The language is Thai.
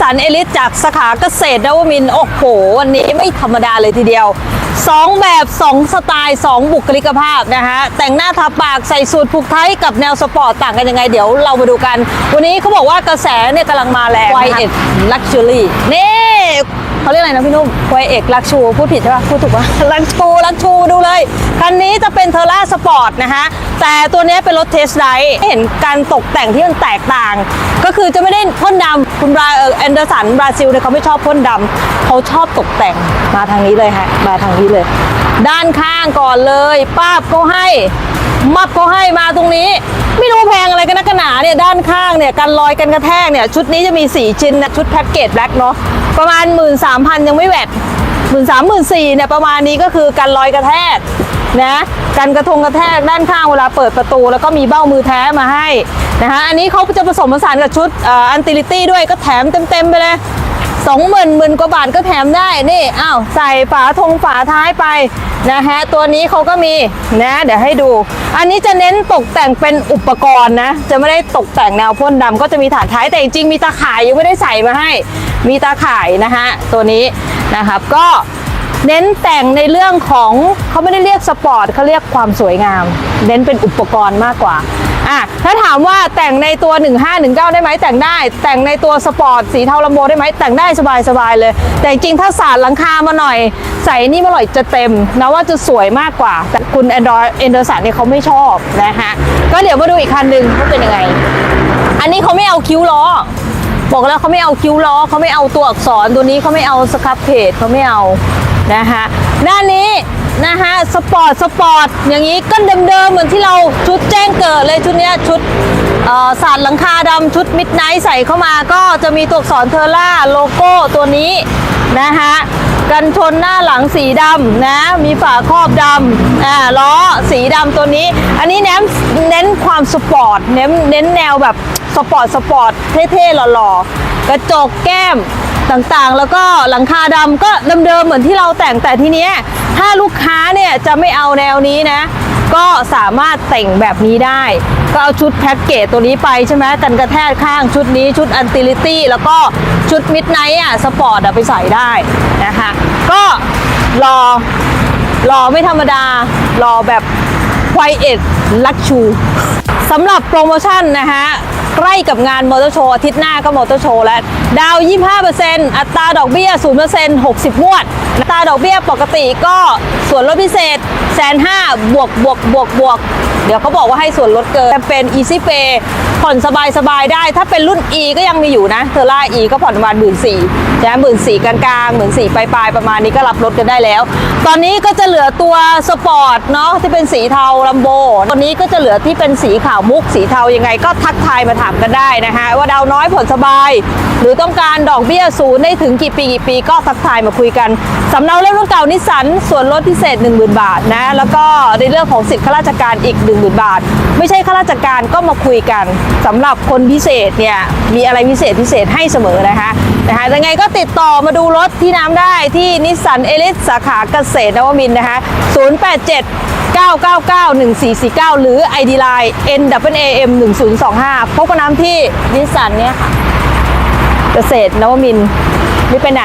สันเอลิสจากสาขาเกษตรนวมินทร์โอ้โห วันนี้ไม่ธรรมดาเลยทีเดียว 2 แบบ 2 สไตล์ 2 บุคลิกภาพนะฮะแต่งหน้าทาปากใส่สูทผูกไทยกับแนวสปอร์ตต่างกันยังไงเดี๋ยวเรามาดูกัน วันนี้เขาบอกว่ากระแสเนี่ยกำลังมาแรง Quiet Luxury นี่ เขาเรียกอะไรนะพี่นุ่ม Quiet Luxury พูดผิดใช่ปะพูดถูกปะ Luxury Luxury ดูเลย คันนี้จะเป็นเทอร่าสปอร์ตนะฮะแต่ตัวนี้เป็นรถเทสไดร์เห็นการตกแต่งที่มันแตกต่าง ก็คือจะไม่ได้พ่นดำคุณบราแอนเดอร์สันบราซิลเนี่ยเขาไม่ชอบพ่นดำเขาชอบตกแต่งมาทางนี้เลยฮะมาทางนี้เลย ด้านข้างก่อนเลยป้าบก็ให้ มับก็ให้มาตรงนี้ ไม่รู้แพงอะไรกันนักกันหนาเนี่ยด้านข้างเนี่ยกันรอยกันกระแทกเนี่ยชุดนี้จะมี 4 ชิ้นนะชุดแพ็กเกจแบล็กเนาะประมาณ 1 3 0 0 0 ยังไม่แวดหมื่นสามหมื่นสี่เนี่ยประมาณนี้ก็คือกันรอยกระแทกนะกันกระทงกระแทกด้านข้างเวลาเปิดประตู แล้วก็มีเบ้ามือแท้มาให้นะฮะอันนี้เขาจะผสมผสานกับชุดอันติลิตี้ด้วยก็แถมเต็มๆไปเลย สองหมื่นหมื่นกว่าบาทก็แถมได้นี่อ้าวใส่ฝาทงฝาท้ายไปนะฮะตัวนี้เขาก็มีนะเดี๋ยวให้ดู อันนี้จะเน้นตกแต่งเป็นอุปกรณ์นะ จะไม่ได้ตกแต่งแนวพ่นดำก็จะมีฐานท้ายแต่จริงมีตาข่ายยังไม่ได้ใส่มาให้ มีตาข่ายนะฮะตัวนี้นะครับก็เน้นแต่งในเรื่องของเขาไม่ได้เรียกสปอร์ตเขาเรียกความสวยงาม เน้นเป็นอุปกรณ์มากกว่า อะถ้าถามว่าแต่งในตัว 1519 ได้ไหมแต่งได้ แต่งในตัวสปอร์ตสีเทาลำโบได้ไหมแต่งได้สบายๆเลย แต่จริงถ้าสาดหลังคามาหน่อย ใส่นี่มาหน่อยจะเต็มนะว่าจะสวยมากกว่า แต่คุณแอนดรอยเอนเดอร์สันเนี่ยเขาไม่ชอบนะฮะก็เดี๋ยวมาดูอีกคันหนึ่งว่าเป็นยังไง อันนี้เขาไม่เอาคิ้วล้อบอกแล้วเขาไม่เอาคิ้วล้อเขาไม่เอาตัวอักษรตัวนี้เขาไม่เอาสครับเพจเขาไม่เอา นะคะด้านนี้นะคะสปอร์ตสปอร์ตอย่างนี้ก็เดิมๆเหมือนที่เราชุดแจ้งเกิดเลยชุดเนี้ยชุดสาดหลังคาดำชุดมิดไนท์ใส่เข้ามาก็จะมีตัวอักษรเทอร่าโลโก้ตัวนี้นะคะกันชนหน้าหลังสีดำนะมีฝาครอบดำอ่าล้อสีดำตัวนี้ อันนี้เน้นเน้นความสปอร์ตเน้นเน้นแนวแบบสปอร์ตสปอร์ตเท่ๆหล่อๆกระจกแก้ม ต่างๆ แล้วก็หลังคาดำก็เดิมๆเหมือนที่เราแต่งแต่ทีเนี้ยถ้าลูกค้าเนี่ยจะไม่เอาแนวนี้นะ ก็สามารถแต่งแบบนี้ได้ ก็เอาชุดแพ็กเกจตัวนี้ไปใช่ไหมกันกระแทกข้างชุดนี้ชุดอันติลิตี้แล้วก็ชุดมิดไนท์อะสปอร์ตไปใส่ได้นะคะก็รอรอไม่ธรรมดารอแบบ Quiet Luxury สำหรับโปรโมชั่นนะฮะ ใกล้กับงานมอเตอร์โชว์อาทิตย์หน้าก็มอเตอร์โชว์แล้ว ดาว 25%อัตราดอกเบี้ย0% 60งวดอั ตาดอกเบี้ยปกติก็ส่วนลดพิเศษแสนห้าบวกบวกบวกบวกเดี๋ยวเขาบอกว่าให้ส่วนลดเกินเป็น Easy Pay ผ่อนสบายสบายได้ ถ้าเป็นรุ่น E ก็ยังมีอยู่นะเทอร่า E ก็ผ่อนประมาณหมื่นสี่นะหมื่นสี่กลางๆหมื่นสี่ปลายๆประมาณนี้ก็รับรถกันได้แล้ว ตอนนี้ก็จะเหลือตัวสปอร์ตเนาะที่เป็นสีเทาลัมโบตอนนี้ก็จะเหลือที่เป็นสีขาวมุกสีเทายังไงก็ทักทายมาถามกันได้นะคะว่าดาวน้อยผ่อนสบาย หรือต้องการดอกเบี้ยศูนย์ได้ถึงกี่ปีกี่ปีก็ทักทายมาคุยกันสำเนาเล่มรุ่นเก่านิสสันส่วนลดพิเศษ 10,000 บาทนะ แล้วก็ในเรื่องของสิทธิข้าราชการอีก 10,000 บาท ไม่ใช่ข้าราชการก็มาคุยกันสำหรับคนพิเศษเนี่ยมีอะไรพิเศษพิเศษให้เสมอนะคะนะคะยังไงก็ติดต่อมาดูรถที่น้ำได้ที่นิสสันเอลิสสาขาเกษตรนวมินทร์นะคะ 087 999 1449 หรือ ID Line NWAM 1025พบกับน้ำที่นิสสันเนี่ยค่ะ เกษตรนวมินไม่ไปไหน